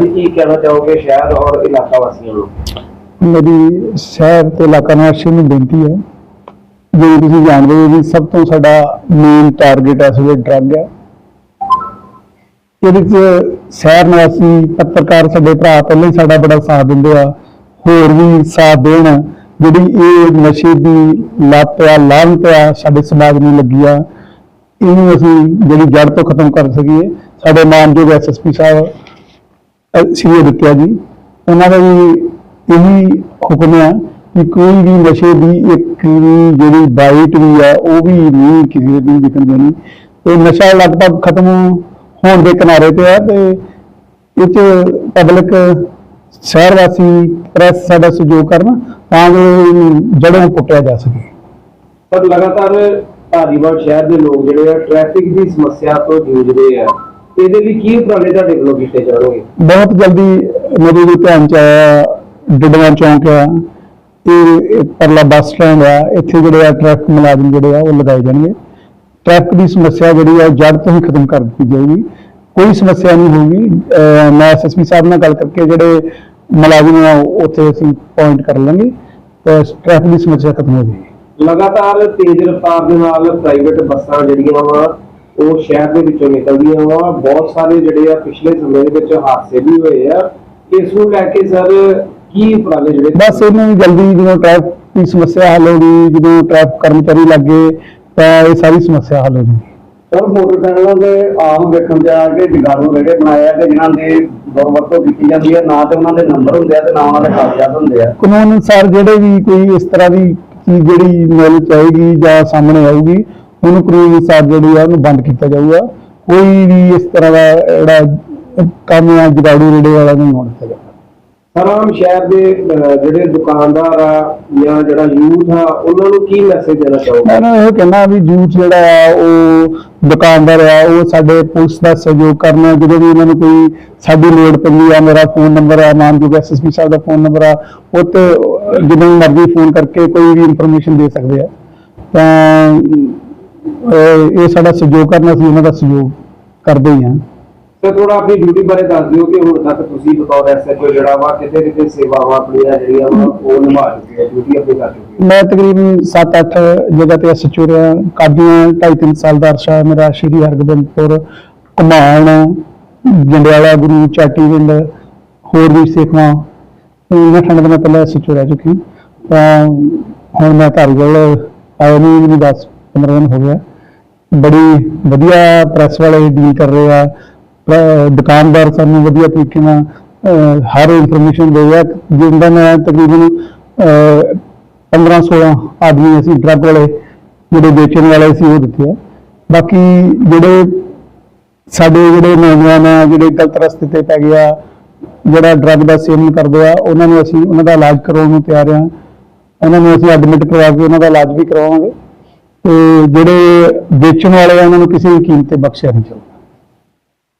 ਭਾਜੀ ਕੀ ਕਹਿਣਾ ਚਾਹੋਗੇ ਸ਼ਹਿਰ ਔਰ ਇਲਾਕਾ ਵਾਸੀਆਂ ਨੂੰ? ਮੇਰੀ ਸ਼ਹਿਰ ਤੇ ਇਲਾਕਾ ਨਿਵਾਸੀਆਂ ਨੂੰ ਬੇਨਤੀ ਹੈ ਜਿਵੇਂ ਤੁਸੀਂ ਜਾਣਦੇ ਹੋ ਵੀ ਸਭ ਤੋਂ ਸਾਡਾ ਮੇਨ ਟਾਰਗੇਟ ਇਸ ਵੇਲੇ ਡਰੱਗ ਹੈ ਇਹਦੇ ਚ ਸ਼ਹਿਰ ਨਿਵਾਸੀ ਪੱਤਰਕਾਰ ਸਾਡੇ ਭਰਾ ਪਹਿਲਾਂ ਹੀ ਸਾਡਾ ਬੜਾ ਸਾਥ ਦਿੰਦੇ ਆ, ਹੋਰ ਵੀ ਸਾਥ ਦੇਣ, ਜਿਹੜੀ ਇਹ ਨਸ਼ੇ ਦੀ ਲੱਤ ਆ, ਲਾਹਨਤ ਆ ਸਾਡੇ ਸਮਾਜ ਨੂੰ ਲੱਗੀ ਆ, ਇਹਨੂੰ ਅਸੀਂ ਜਿਹੜੀ ਜੜ ਤੋਂ ਖਤਮ ਕਰ ਸਕੀਏ। ਸਾਡੇ ਮਾਨਯੋਗ ਐਸਐਸਪੀ ਸਾਹਿਬ ਅਹ ਸ਼੍ਰੀ ਜੀ। ਉਹਨਾਂ ਦਾ ਵੀ ਇਹੀ ਹੁਕਮ ਹੈ ਕਿ ਕੋਈ ਵੀ ਨਸ਼ੇ ਦੀ ਇੱਕ ਵੀ ਜਿਹੜੀ ਬਾਈਟ ਵੀ ਹੈ ਉਹ ਵੀ ਨਹੀਂ ਕਿਸੇ ਦੀ ਵਿਕਣ ਦੇਣੀ। ਤੇ ਨਸ਼ਾ ਲਗਭਗ ਖਤਮ ਹੋਣ ਦੇ ਕਿਨਾਰੇ ਤੇ ਹੈ ਤੇ ਇਹ ਚ ਪਬਲਿਕ ਸ਼ਹਿਰ ਵਾਸੀ ਪ੍ਰੈਸ ਸਾਡਾ ਸਹਿਯੋਗ ਕਰਨ ਤਾਂ ਜੋ ਜੜੋਂ ਪੁੱਟਿਆ ਜਾ ਸਕੇ। ਪਰ ਲਗਾਤਾਰ ਧਾਰੀਵਾਲ ਸ਼ਹਿਰ ਦੇ ਲੋਕ ਜਿਹੜੇ ਆ ਟ੍ਰੈਫਿਕ ਦੀ ਸਮੱਸਿਆ ਤੋਂ ਜੂਝ ਰਹੇ ਆ। ਇਹਦੇ ਲਈ ਕੀ ਉਪਰਾਲੇ ਤੁਹਾਡੇ ਵੱਲੋਂ ਕੀਤੇ ਜਾਣਗੇ? ਬਹੁਤ ਜਲਦੀ ਮੇਰੇ ਵੀ ਧਿਆਨ ਚ ਆਇਆ ਡਿਡਵਾਂ ਚੌਂਕ ਆ ਇਹ ਇੱਕ ਪਰਲਾ ਬੱਸ ਸਟੈਂਡ ਆ ਇੱਥੇ ਜਿਹੜੇ ਆ ਟ੍ਰੈਫਿਕ ਮੁਲਾਜ਼ਮ ਜਿਹੜੇ ਆ ਉਹ ਲਗਾਏ ਜਾਣਗੇ। ਟ੍ਰੈਫਿਕ ਦੀ ਸਮੱਸਿਆ ਜਿਹੜੀ ਆ ਜੜ ਤੋਂ ਹੀ ਖਤਮ ਕਰ ਦਿੱਤੀ ਜਾਏਗੀ। ਕੋਈ ਸਮੱਸਿਆ ਨਹੀਂ ਹੋਊਗੀ। ਮੈਂ ਐਸਐਸਪੀ ਸਾਹਿਬ ਨਾਲ ਗੱਲ ਕਰਕੇ ਜਿਹੜੇ ਮੁਲਾਜ਼ਮ ਆ ਉੱਥੇ ਅਸੀਂ ਪੁਆਇੰਟ ਕਰ ਲਾਂਗੇ। ਤੇ ਟ੍ਰੈਫਿਕ ਦੀ ਸਮੱਸਿਆ ਖਤਮ ਹੋ ਜਾਏਗੀ। ਲਗਾਤਾਰ ਤੇਜ਼ ਰਫ਼ਤਾਰ ਦੇ ਨਾਲ ਪ੍ਰਾਈਵੇਟ ਬੱਸਾਂ ਜਿਹੜੀਆਂ ਵਾ ਉਹ ਸ਼ਹਿਰ ਦੇ ਵਿੱਚੋਂ ਨਿਕਲਦੀਆਂ ਵਾ। ਬਹੁਤ ਸਾਰੇ ਜਿਹੜੇ ਆ ਪਿਛਲੇ ਸਮੇਂ ਦੇ ਵਿੱਚ ਹਾਦਸੇ ਵੀ ਹੋਏ ਆ। ਇਸ ਨੂੰ ਲੈ ਕੇ ਸਰ ਕੀ ਉਪਰਾਲੇ ਜਿਹੜੇ ਬਸ ਇਹਨੂੰ ਜਲਦੀ ਜਦੋਂ ਟ੍ਰੈਫਿਕ ਦੀ ਸਮੱਸਿਆ ਹੱਲ ਹੋ ਗਈ ਜਦੋਂ ਟ੍ਰੈਫਿਕ ਕਰਮਚਾਰੀ ਲੱਗੇ ਤਾਂ ਇਹ ਸਾਰੀ ਸਮੱਸਿਆ ਹੱਲ ਹੋ ਜਾਊਗੀ ਸਰ ਮੋਟਰਸਾਈਕਲਾਂ ਦੇ ਆਮ ਵੇਖਣ ਚ ਆ ਕੇ ਜਗਾਰੂ ਰੇੜੇ ਬਣਾਏ ਆ ਕਿ ਜਿਨ੍ਹਾਂ ਦੀ ਦੁਰਵਰਤੋਂ ਕੀਤੀ ਜਾਂਦੀ ਹੈ ਨਾ ਤੇ ਉਹਨਾਂ ਦੇ ਨੰਬਰ ਹੁੰਦੇ ਆ ਤੇ ਨਾ ਉਹਨਾਂ ਦੇ ਕਾਗਜ਼ਾਤ ਹੁੰਦੇ ਆ। ਕਾਨੂੰਨ ਅਨੁਸਾਰ ਜਿਹੜੇ ਵੀ ਕੋਈ ਇਸ ਤਰ੍ਹਾਂ ਦੀ ਚੀਜ਼ ਜਿਹੜੀ ਮਿਲ ਚਾਹੀਦੀ ਜਾਂ ਸਾਹਮਣੇ ਆਊਗੀ ਉਹਨੂੰ ਕਾਨੂੰਨ ਅਨੁਸਾਰ ਜਿਹੜੀ ਆ ਉਹਨੂੰ ਬੰਦ ਕੀਤਾ ਜਾਊਗਾ। ਕੋਈ ਵੀ ਇਸ ਤਰ੍ਹਾਂ ਦਾ ਜਿਹੜਾ ਕੰਮ ਆ ਜਗਾੜੂ ਰੇੜੇ ਵਾਲਾ ਨਹੀਂ ਹੋਣਾ ਚਾਹੀਦਾ। ਸਰ ਆਮ ਸ਼ਹਿਰ ਦੇ ਜਿਹੜੇ ਦੁਕਾਨਦਾਰ ਆ ਜਾਂ ਜਿਹੜਾ ਯੂਥ ਆ ਉਹਨਾਂ ਨੂੰ ਕੀ ਮੈਸੇਜ ਦੇਣਾ ਚਾਹੋਗੇ? ਮੈਂ ਇਹ ਕਹਿੰਦਾ ਵੀ ਯੂਥ ਜਿਹੜਾ ਆ ਉਹ ਦੁਕਾਨਦਾਰ ਆ ਉਹ ਸਾਡੇ ਪੁਲਿਸ ਦਾ ਸਹਿਯੋਗ ਕਰਨਾ। ਜਦੋਂ ਵੀ ਉਹਨਾਂ ਨੂੰ ਕੋਈ ਸਾਡੀ ਲੋੜ ਪੈਂਦੀ ਆ ਮੇਰਾ ਫੋਨ ਨੰਬਰ ਆ ਮਾਨਯੋਗ ਐਸਐਸਪੀ ਸਾਹਿਬ ਦਾ ਫੋਨ ਨੰਬਰ ਆ ਉਹ ਤੇ ਜਦੋਂ ਮਰਜ਼ੀ ਫੋਨ ਕਰਕੇ ਕੋਈ ਵੀ ਇਨਫੋਰਮੇਸ਼ਨ ਦੇ ਸਕਦੇ ਆ। ਤਾਂ ਇਹ ਸਾਡਾ ਸਹਿਯੋਗ ਕਰਨਾ ਸੀ ਉਹਨਾਂ ਦਾ ਸਹਿਯੋਗ ਕਰਦੇ ਹੀ ਆ ਤੇ ਥੋੜਾ ਆਪਣੀ ਡਿਊਟੀ ਬਾਰੇ ਦੱਸ ਦਿਓ ਕਿ ਹੁਣ ਤੱਕ ਤੁਸੀਂ ਬਤੌਰ ਐਸਐਚਓ ਜਿਹੜਾ ਵਾ ਕਿਤੇ ਕਿਤੇ ਸੇਵਾਵਾਂ ਆਪਣੀਆਂ ਜਿਹੜੀਆਂ ਵਾ ਉਹ ਨਿਭਾ ਚੁੱਕੇ ਆ ਡਿਊਟੀ ਆਪਣੀ ਕਰ ਚੁੱਕੇ ਮੈਂ ਤਕਰੀਬਨ 7-8 ਜਗ੍ਹਾ ਤੇ ਐਸਐਚਓ ਰਿਹਾ ਕਾਦੀਆਂ 2.5 ਸਾਲ ਦਾ ਅਰਸਾ ਹੈ ਮੇਰਾ ਸ਼੍ਰੀ ਹਰਗੋਬਿੰਦਪੁਰ ਘੁਮਾਣ ਜੰਡਿਆਲਾ ਗੁਰੂ ਚਾਟੀਵਿੰਡ ਹੋਰ ਵੀ ਸੇਖਵਾਂ। ਇਹਨਾਂ ਠੰਡ ਮੈਂ ਪਹਿਲਾਂ ਐਸਐਚਓ ਰਹਿ ਚੁੱਕੀ ਤਾਂ ਹੁਣ ਮੈਂ ਧਾਰੀਵਾਲ ਆਇਆ ਨੂੰ ਮੈਨੂੰ 10 15 ਦਿਨ ਹੋ ਗਿਆ ਬੜੀ ਵਧੀਆ ਪ੍ਰੈਸ ਵਾਲੇ ਡੀਲ ਕਰ ਰਹੇ ਆ। ਦੁਕਾਨਦਾਰ ਸਾਨੂੰ ਵਧੀਆ ਤਰੀਕੇ ਨਾਲ ਹਰ ਇਨਫੋਰਮੇਸ਼ਨ ਦੇ ਰਿਹਾ। ਜਿੰਦਾ ਮੈਂ ਤਕਰੀਬਨ ਅਹ, 15 16 ਆਦਮੀ ਅਸੀਂ ਡਰੱਗ ਵਾਲੇ ਜਿਹੜੇ ਵੇਚਣ ਵਾਲੇ ਸੀ ਉਹ ਦਿੱਤੇ ਆ। ਬਾਕੀ ਜਿਹੜੇ ਸਾਡੇ ਜਿਹੜੇ ਨੌਜਵਾਨ ਆ ਜਿਹੜੇ ਗਲਤ ਰਸਤੇ ਤੇ ਪੈ ਗਿਆ ਜਿਹੜਾ ਡਰੱਗ ਦਾ ਸੇਵਨ ਕਰਦੇ ਆ ਉਹਨਾਂ ਨੂੰ ਅਸੀਂ ਉਹਨਾਂ ਦਾ ਇਲਾਜ ਕਰਾਉਣ ਨੂੰ ਤਿਆਰ ਆ। ਉਹਨਾਂ ਨੂੰ ਅਸੀਂ ਐਡਮਿਟ ਕਰਵਾ ਕੇ ਉਹਨਾਂ ਦਾ ਇਲਾਜ ਵੀ ਕਰਵਾਵਾਂਗੇ ਤੇ ਜਿਹੜੇ ਵੇਚਣ ਵਾਲੇ ਆ ਉਹਨਾਂ ਨੂੰ ਕਿਸੇ ਵੀ ਕੀਮਤ ਤੇ ਬਖਸ਼ਿਆ ਨਹੀਂ ਜਾਊਗਾ